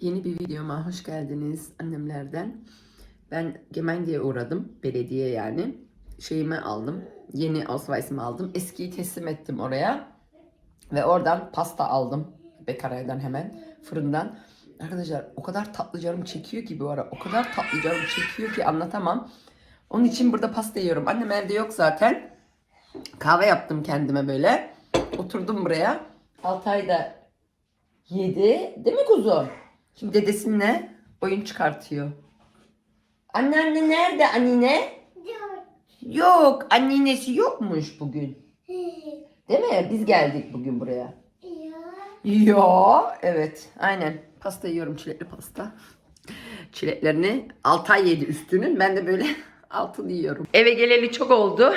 Yeni bir videoma hoş geldiniz annemlerden. Ben Gemenge'ye uğradım. Belediye yani. Şeyimi aldım. Yeni Ausweis'imi aldım. Eskiyi teslim ettim oraya. Ve oradan pasta aldım. Bekaray'dan hemen. Fırından. Arkadaşlar o kadar tatlı canım çekiyor ki bu ara. O kadar tatlı canım çekiyor ki anlatamam. Onun için burada pasta yiyorum. Annem evde yok zaten. Kahve yaptım kendime böyle. Oturdum buraya. Altay da yedi. Değil mi kuzum? Şimdi dedesinle oyun çıkartıyor. Anneanne nerede annene? Yok. Annenesi yokmuş bugün. Değil mi? Biz geldik bugün buraya. Yo, evet. Aynen. Pasta yiyorum çilekli pasta. Çileklerini Altay yedi üstünün. Ben de böyle altını yiyorum. Eve geleli çok oldu.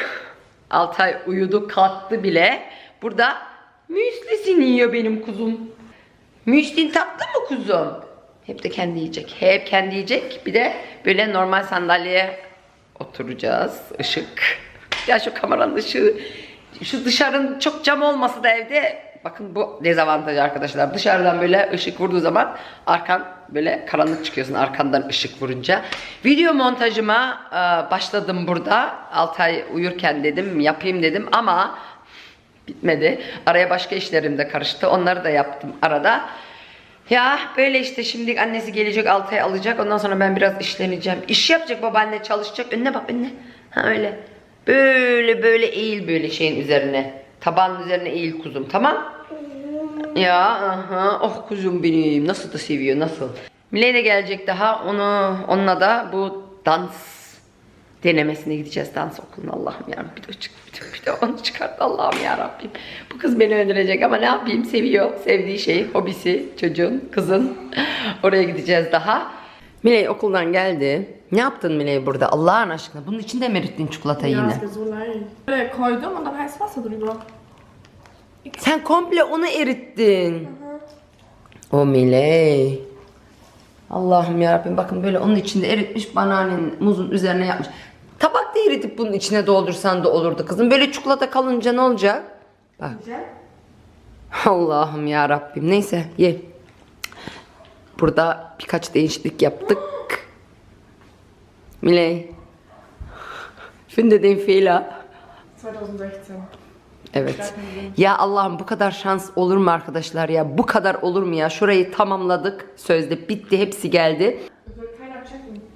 Altay uyudu kalktı bile. Burada müslisini yiyor benim kuzum. Müslin tatlı mı kuzum? Hep de kendi yiyecek. Hep kendi yiyecek. Bir de böyle normal sandalyeye oturacağız. Işık. Ya şu kameranın ışığı. Şu dışarının çok cam olması da evde. Bakın bu dezavantaj arkadaşlar. Dışarıdan böyle ışık vurduğu zaman arkan böyle karanlık çıkıyorsun arkandan ışık vurunca. Video montajıma e, başladım burada. Altay uyurken dedim yapayım dedim ama bitmedi. Araya başka işlerim de karıştı. Onları da yaptım arada. Ya böyle işte şimdi annesi gelecek Altay alacak. Ondan sonra ben biraz işleneceğim. İş yapacak babaanne çalışacak. Önüne bak önüne. Ha öyle. Böyle böyle eğil böyle şeyin üzerine. Tabanın üzerine eğil kuzum tamam? Ya aha. Oh kuzum benim. Nasıl da seviyor nasıl. Miley de gelecek daha. Onu onunla da bu dans denemesine gideceğiz dans okuluna Allah'ım ya bir de, çık, bir de, bir de onu çıkart Allah'ım ya Rabbim. Bu kız beni öldürecek ama ne yapayım seviyor. Sevdiği şey, hobisi, çocuğun, kızın. Oraya gideceğiz daha. Miley okuldan geldi. Ne yaptın Miley burada Allah aşkına? Bunun içinde mi erittin çikolata Ja, yine? Böyle koydum dann heißt Wasser drüber. Sen komple onu erittin. O Miley. Allah'ım yarabbim bakın böyle onun içinde eritmiş bananın muzun üzerine yapmış. Tabakta eritip bunun içine doldursan da olurdu kızım. Böyle çikolata kalınca ne olacak? Bak. Allah'ım ya Rabbim. Neyse ye. Burada birkaç değişiklik yaptık. Miley. Finde den Fehler. 2016. Evet. Ya Allah'ım bu kadar şans olur mu arkadaşlar ya? Bu kadar olur mu ya? Şurayı tamamladık. Sözde bitti. Hepsi geldi.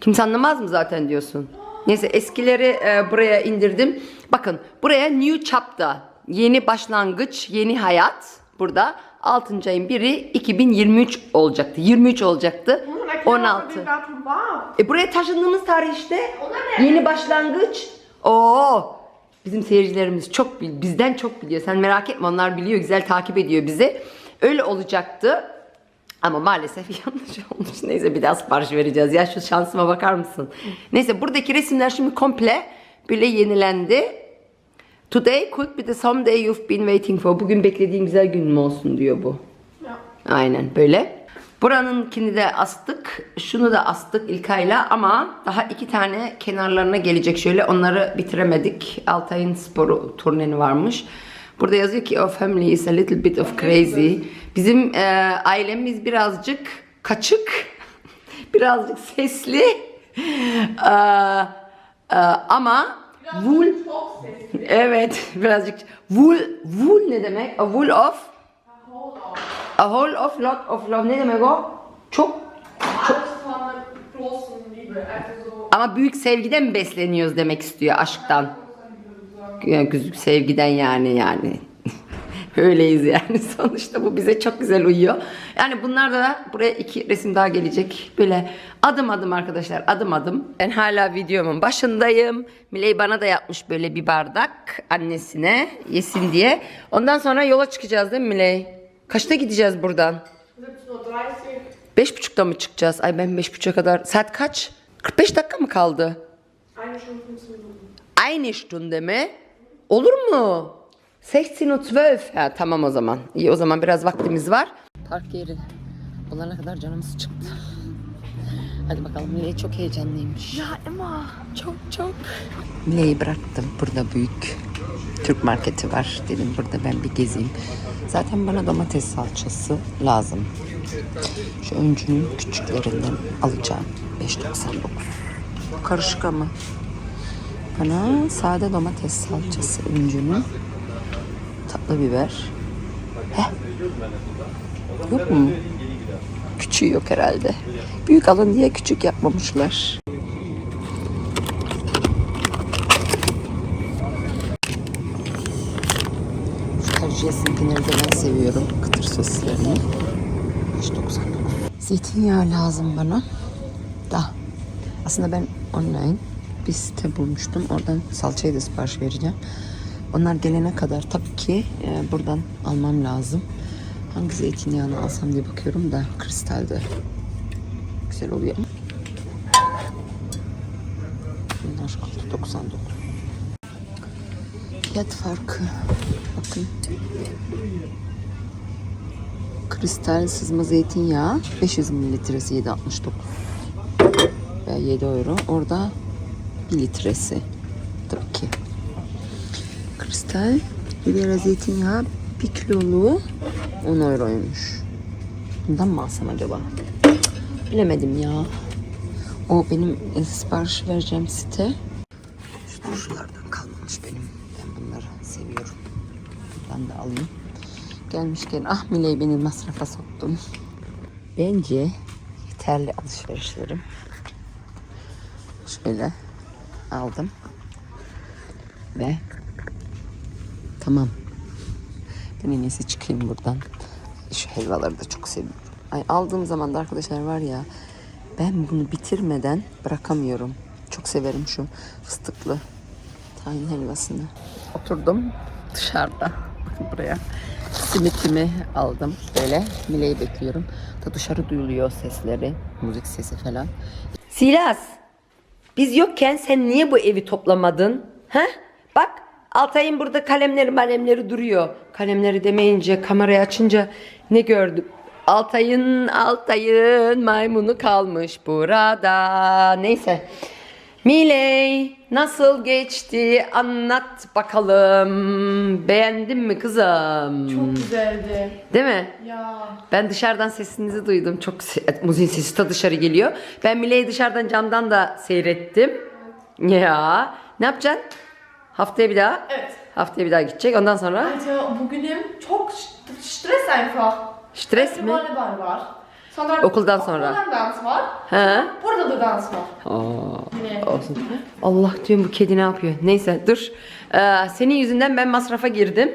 Kimse anlamaz mı zaten diyorsun? Neyse eskileri e, buraya indirdim. Bakın buraya New Chapter. Yeni başlangıç, yeni hayat. Burada 6. ayın 1'i 2023 olacaktı. 23 olacaktı. Nun erklär mal, 16. wie Datum war. E buraya taşındığımız tarih işte. Yeni başlangıç. Oo. Bizim seyircilerimiz çok bizden çok biliyor. Sen merak etme onlar biliyor. Güzel takip ediyor bizi. Öyle olacaktı. Ama maalesef yanlış olmuş. Neyse bir daha sipariş vereceğiz. Ya şu şansıma bakar mısın? Neyse buradaki resimler şimdi komple böyle yenilendi. Today could be the someday you've been waiting for. Bugün beklediğin güzel gün mü olsun diyor bu. Ja. Aynen böyle. Buranınkini de astık. Şunu da astık İlkay'la ama daha iki tane kenarlarına gelecek şöyle. Onları bitiremedik. Altay'ın sporu turneni varmış. Burada yazıyor ki our family is a little bit of crazy. Bizim e, ailemiz birazcık kaçık. birazcık sesli. E, e, ama wool Evet birazcık wool wool ne demek? A wool of A whole of lot of love ne demek o? Çok ama büyük sevgiden mi besleniyoruz demek istiyor aşktan. Sevgiden yani yani. Öyleyiz yani sonuçta bu bize çok güzel uyuyor. Yani bunlar da buraya iki resim daha gelecek. Böyle adım adım arkadaşlar adım adım. Ben hala videomun başındayım. Miley bana da yapmış böyle bir bardak annesine yesin diye. Ondan sonra yola çıkacağız değil mi Miley? Kaçta gideceğiz buradan? 17.30 Beş buçukta mı çıkacağız? Ay ben beş buçuğa kadar. Saat kaç? 45 dakika mı kaldı? Eine Stunde 15 Minuten. Aynı stunde mi? Olur mu? 16.12. Ha tamam o zaman. İyi o zaman biraz vaktimiz var. Park yeri olana kadar canımız çıktı. Hadi bakalım Mile'yi çok heyecanlıymış. Ja, immer. Çok çok. Mile'yi bıraktım. Burada büyük Türk marketi var. Dedim burada ben bir gezeyim. Zaten bana domates salçası lazım. Şu öncünün küçüklerinden alacağım. 5.99. Karışık ama. Bana sade domates salçası öncünün tatlı biber. Heh. Yok mu? Küçüğü yok herhalde. Büyük alın diye küçük yapmamışlar. Şu de ben seviyorum. Kıtır soslarını. 5.99. Zeytinyağı lazım bana. Da. Aslında ben online bir site bulmuştum. Oradan salçayı da sipariş vereceğim. Onlar gelene kadar tabii ki e, buradan almam lazım. Hangi zeytinyağını alsam diye bakıyorum da kristalde güzel oluyor. Bunlar 6.99. Fiyat farkı. Bakın. Kristal sızma zeytinyağı 500 mililitresi 7.69 ve 7 euro. Orada 1 litresi. Tabii ki. Kristal biber zeytinyağı 1 kiloluğu 10 euroymuş. Bundan mı alsam acaba? Bilemedim ya. O benim e, sipariş vereceğim site. Şu turşulardan kalmamış benim. Ben bunları seviyorum. Buradan da alayım. Gelmişken ah Miley beni masrafa soktum. Bence yeterli alışverişlerim. Şöyle aldım. Ve tamam. Ben en iyisi çıkayım buradan. Şu helvaları da çok seviyorum. Ay aldığım zaman da arkadaşlar var ya ben bunu bitirmeden bırakamıyorum. Çok severim şu fıstıklı tahin helvasını. Oturdum dışarıda. Buraya. Simitimi aldım böyle. Mile'yi bekliyorum. Da dışarı duyuluyor sesleri. Müzik sesi falan. Silas. Biz yokken sen niye bu evi toplamadın? Ha? Bak Altay'ın burada kalemleri malemleri duruyor. Kalemleri demeyince kamerayı açınca ne gördüm? Altay'ın Altay'ın maymunu kalmış burada. Neyse. Miley nasıl geçti anlat bakalım. Beğendin mi kızım? Çok güzeldi. Değil mi? Ya. Ben dışarıdan sesinizi duydum. Çok se- müziğin sesi de dışarı geliyor. Ben Mile'yi dışarıdan camdan da seyrettim. Ya ne yapacaksın? Haftaya bir daha? Evet. Haftaya bir daha gidecek. Ondan sonra Alter, bugünüm çok st- Stress einfach. stres mi? Volleyball var. Sonra Okuldan sonra. Okuldan dans var. Ha? Burada da dans var. Aa, olsun. Allah diyorum bu kedi ne yapıyor? Neyse dur. Ee, senin yüzünden ben masrafa girdim.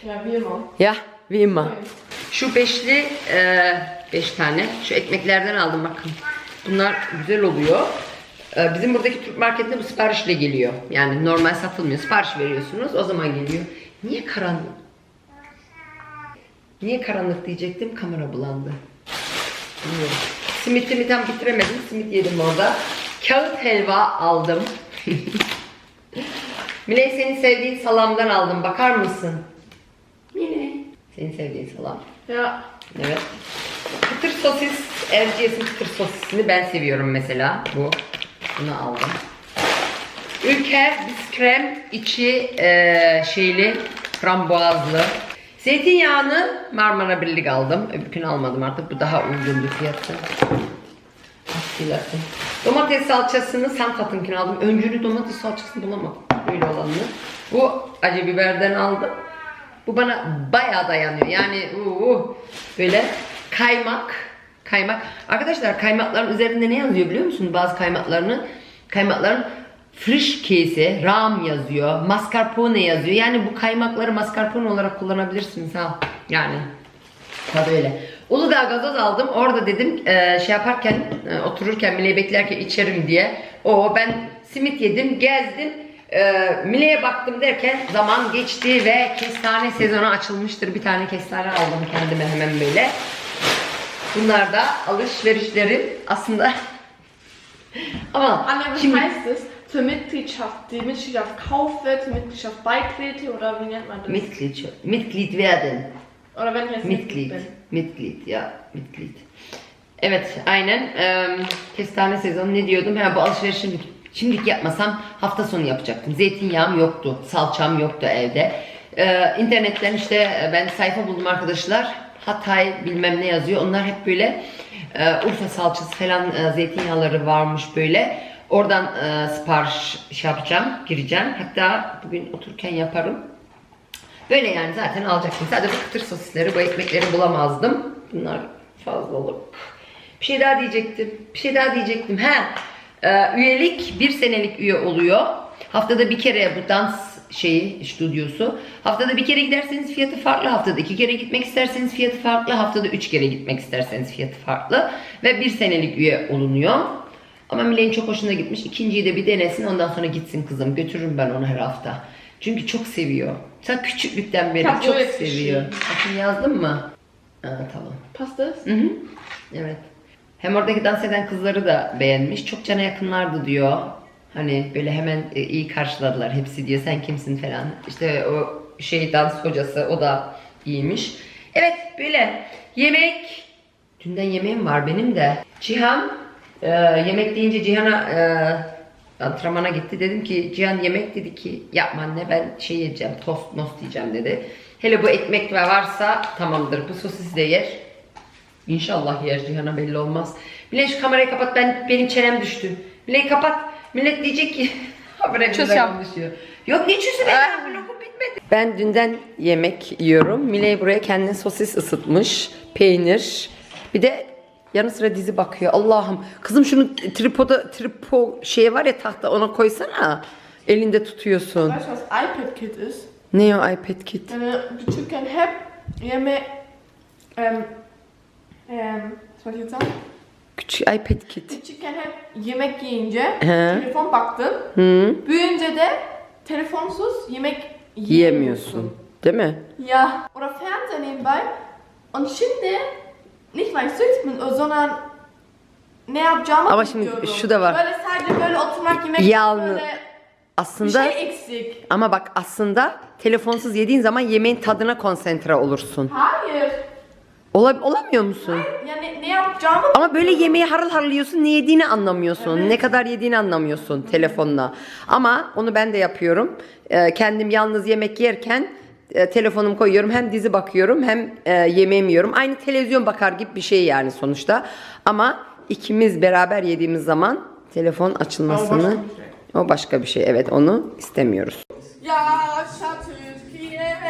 Wie immer. Ya Vimma. Evet. Şu beşli, e, beş tane. Şu ekmeklerden aldım bakın. Bunlar güzel oluyor. E, bizim buradaki Türk marketinde bu siparişle geliyor. Yani normal satılmıyor. Sipariş veriyorsunuz o zaman geliyor. Niye karanlık? Niye karanlık diyecektim kamera bulandı. Bilmiyorum. Simitimi tam bitiremedim. Simit yedim orada. Kağıt helva aldım. Miley senin sevdiğin salamdan aldım. Bakar mısın? Miley. Senin sevdiğin salam. Ja. Evet. Kıtır sosis, Erciyes'in kıtır sosisini ben seviyorum mesela. Bu. Bunu aldım. Ülker biskrem içi eee, şeyli frambuazlı. Zeytinyağını Marmara Birlik aldım. Öbürkünü almadım artık. Bu daha uygundu fiyatı. Domates salçasını Santat'ınkini aldım. Öncülü domates salçasını bulamadım. Böyle olanını. Bu acı biberden aldım. Bu bana bayağı dayanıyor. Yani uh, böyle kaymak. Kaymak. Arkadaşlar kaymakların üzerinde ne yazıyor biliyor musunuz? Bazı kaymaklarını kaymakların friş kese, ram yazıyor, mascarpone yazıyor. Yani bu kaymakları mascarpone olarak kullanabilirsiniz ha. Yani Tabii öyle. Uludağ gazoz aldım. Orada dedim e, şey yaparken e, otururken Mile'yi beklerken içerim diye. O ben simit yedim, gezdim. E, Mile'ye baktım derken zaman geçti ve kestane sezonu açılmıştır. Bir tane kestane aldım kendime hemen böyle. Bunlar da alışverişlerim aslında. Ama Anja, was şimdi? Für Mitgliedschaft, die Mitgliedschaft Kaufwert, die Mitgliedschaft beitrete oder wie nennt man das? Mitglied, Mitglied werden. oder wenn ich jetzt Mitglied Mitglied. Mitglied ya Mitglied. Evet aynen. Eee, kestane sezonu ne diyordum? Ha, bu alışverişi şimdi, şimdilik yapmasam hafta sonu yapacaktım. Zeytinyağım yoktu. Salçam yoktu evde. Ee, internetten işte e, ben sayfa buldum arkadaşlar. Hatay bilmem ne yazıyor. Onlar hep böyle e, Urfa salçası falan e, zeytinyağları varmış böyle. Oradan e, sipariş şey yapacağım, gireceğim. Hatta bugün otururken yaparım. Böyle yani zaten alacaktım. Sadece bu kıtır sosisleri, bu ekmekleri bulamazdım. Bunlar fazlalık. Bir şey daha diyecektim. Bir şey daha diyecektim. Ha, e, üyelik bir senelik üye oluyor. Haftada bir kere bu dans şeyi, stüdyosu. Haftada bir kere giderseniz fiyatı farklı. Haftada iki kere gitmek isterseniz fiyatı farklı. Haftada üç kere gitmek isterseniz fiyatı farklı. Ve bir senelik üye olunuyor. Ama Mile'nin çok hoşuna gitmiş. İkinciyi de bir denesin ondan sonra gitsin kızım. Götürürüm ben onu her hafta. Çünkü çok seviyor. Ta küçüklükten beri Tabii, çok evet, seviyor. Bakın yazdın mı? Aa, tamam. Passt das? Hı hı. Evet. Hem oradaki dans eden kızları da beğenmiş. Çok cana yakınlardı diyor. Hani böyle hemen e, iyi karşıladılar. Hepsi diyor sen kimsin falan. İşte o şey dans hocası o da iyiymiş. Evet böyle yemek. Dünden yemeğim var benim de. Cihan e, yemek deyince Cihan'a e, antrenmana gitti. Dedim ki Cihan yemek dedi ki yapma anne ben şey yiyeceğim tost most yiyeceğim dedi. Hele bu ekmek ve varsa tamamdır. Bu sosis de yer. İnşallah yer Cihan'a belli olmaz. Millet şu kamerayı kapat ben benim çenem düştü. Millet kapat. Millet diyecek ki habire güzel konuşuyor. Yok ne çözü be daha vlogum bitmedi. Ben dünden yemek yiyorum. Miley buraya kendine sosis ısıtmış. Peynir. Bir de yanı sıra dizi bakıyor. Allah'ım. Kızım şunu tripoda tripo şey var ya tahta ona koysana. Elinde tutuyorsun. Weißt du, was iPad Kit ist? Ne o iPad kit? Deine küçükken hep yemek... Ähm, ähm, was wollte ich jetzt sagen? Küçük iPad kit. Küçükken hep yemek yiyince He. telefon baktım. Hı? Büyüyünce de telefonsuz yemek Yiyemiyorsun. Değil mi? Ja, oder Fernseher nebenbei. Und şimdi nicht weil ich süchtig bin, sondern ne yapacağımı Ama şimdi bilmiyorum. şu da var. Böyle sadece böyle oturmak yemek Yalnız- böyle bir Aslında şey eksik. ama bak aslında telefonsuz yediğin zaman yemeğin tadına konsantre olursun. Hayır. Ola, olamıyor musun? Yani ne yapacağımı Ama böyle yemeği harıl harıl yiyorsun, ne yediğini anlamıyorsun. Ne kadar yediğini anlamıyorsun telefonla. Ama onu ben de yapıyorum. Ee, kendim yalnız yemek yerken e, telefonumu koyuyorum. Hem dizi bakıyorum hem e, yemeğimi yiyorum. Aynı televizyon bakar gibi bir şey yani sonuçta. Ama ikimiz beraber yediğimiz zaman telefon açılmasını O başka bir şey. o başka bir şey. Evet onu istemiyoruz. Ya Schattenskier.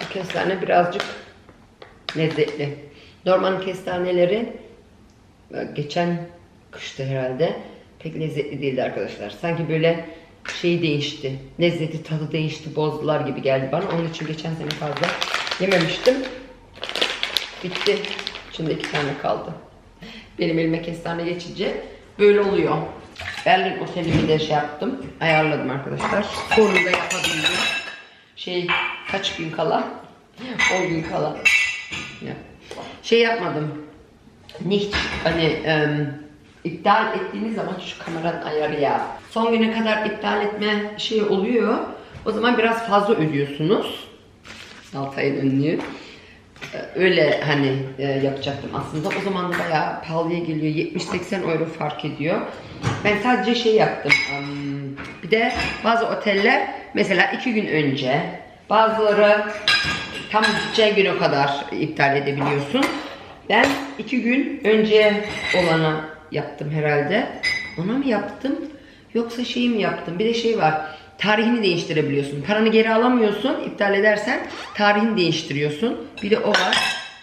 Bu kestane birazcık lezzetli. Normal kestaneleri e, geçen kışta herhalde pek lezzetli değildi arkadaşlar. Sanki böyle şey değişti. Lezzeti, tadı değişti, bozdular gibi geldi bana. Onun için geçen sene fazla yememiştim. Bitti. Şimdi iki tane kaldı. Benim elime kestane geçince böyle oluyor. Berlin otelimi de şey yaptım. Ayarladım arkadaşlar. Sonunda yapabildim. Şey kaç gün kala? 10 gün kala. Ya. Şey yapmadım. Nicht hani em, iptal ettiğiniz zaman şu kameranın ayarı ya. Son güne kadar iptal etme şey oluyor. O zaman biraz fazla ödüyorsunuz. Altay'ın önlüğü. Ee, Öyle hani e, yapacaktım aslında. O zaman da bayağı pahalıya geliyor. 70-80 euro fark ediyor. Ben sadece şey yaptım. em, Bir de bazı oteller mesela iki gün önce bazıları tam gideceği güne kadar iptal edebiliyorsun. Ben iki gün önce olana yaptım herhalde. Ona mı yaptım? Yoksa şeyi mi yaptım? Bir de şey var. Tarihini değiştirebiliyorsun. Paranı geri alamıyorsun. iptal edersen tarihini değiştiriyorsun. Bir de o var.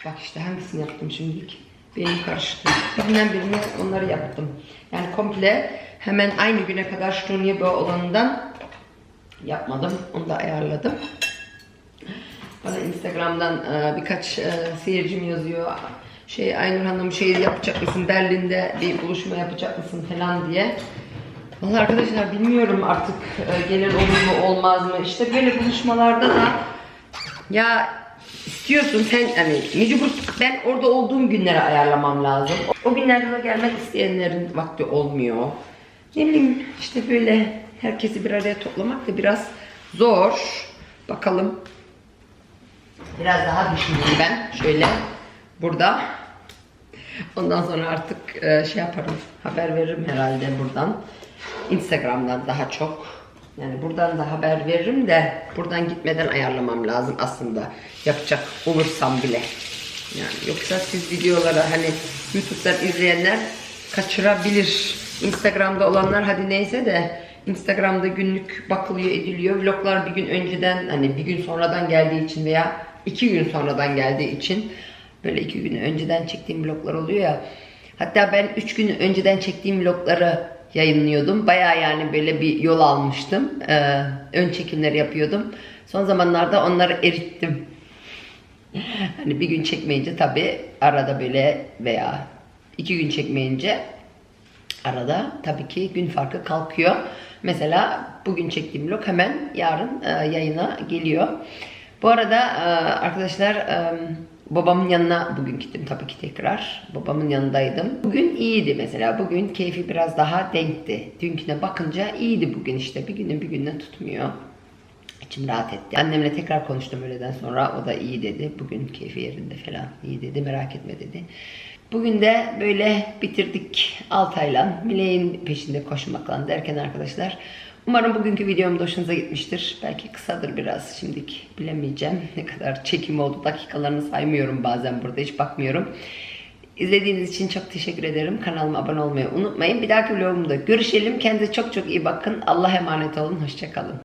Bak işte hangisini yaptım şimdilik. Benim karıştı. Birinden birine onları yaptım. Yani komple hemen aynı güne kadar Stunye olanından yapmadım. Onu da ayarladım. Bana Instagram'dan e, birkaç e, seyircim yazıyor. Şey Aynur Hanım şey yapacak mısın Berlin'de bir buluşma yapacak mısın falan diye. Vallahi arkadaşlar bilmiyorum artık e, gelen olur mu olmaz mı. İşte böyle buluşmalarda da ya istiyorsun sen hani mecbur ben orada olduğum günlere ayarlamam lazım. O günlerde de gelmek isteyenlerin vakti olmuyor. Ne bileyim işte böyle herkesi bir araya toplamak da biraz zor. Bakalım Biraz daha düşüneyim ben. Şöyle burada. Ondan sonra artık e, şey yaparım. Haber veririm herhalde buradan. Instagram'dan daha çok. Yani buradan da haber veririm de buradan gitmeden ayarlamam lazım aslında. Yapacak olursam bile. Yani yoksa siz videoları hani YouTube'dan izleyenler kaçırabilir. Instagram'da olanlar hadi neyse de Instagram'da günlük bakılıyor ediliyor. Vloglar bir gün önceden hani bir gün sonradan geldiği için veya iki gün sonradan geldiği için böyle iki gün önceden çektiğim vloglar oluyor ya. Hatta ben üç gün önceden çektiğim vlogları yayınlıyordum. Baya yani böyle bir yol almıştım. Ee, ön çekimler yapıyordum. Son zamanlarda onları erittim. Hani bir gün çekmeyince tabi arada böyle veya iki gün çekmeyince arada tabii ki gün farkı kalkıyor. Mesela bugün çektiğim vlog hemen yarın e, yayına geliyor. Bu arada e, arkadaşlar e, babamın yanına bugün gittim tabii ki tekrar. Babamın yanındaydım. Bugün iyiydi mesela. Bugün keyfi biraz daha denkti. Dünküne bakınca iyiydi bugün işte. Bir günün bir günden tutmuyor. İçim rahat etti. Annemle tekrar konuştum öğleden sonra. O da iyi dedi. Bugün keyfi yerinde falan. iyi dedi. Merak etme dedi. Bugün de böyle bitirdik Altay'la. Miley'in peşinde koşmakla derken arkadaşlar. Umarım bugünkü videom da hoşunuza gitmiştir. Belki kısadır biraz şimdilik bilemeyeceğim. Ne kadar çekim oldu dakikalarını saymıyorum bazen burada hiç bakmıyorum. İzlediğiniz için çok teşekkür ederim. Kanalıma abone olmayı unutmayın. Bir dahaki vlogumda görüşelim. Kendinize çok çok iyi bakın. Allah'a emanet olun. Hoşçakalın.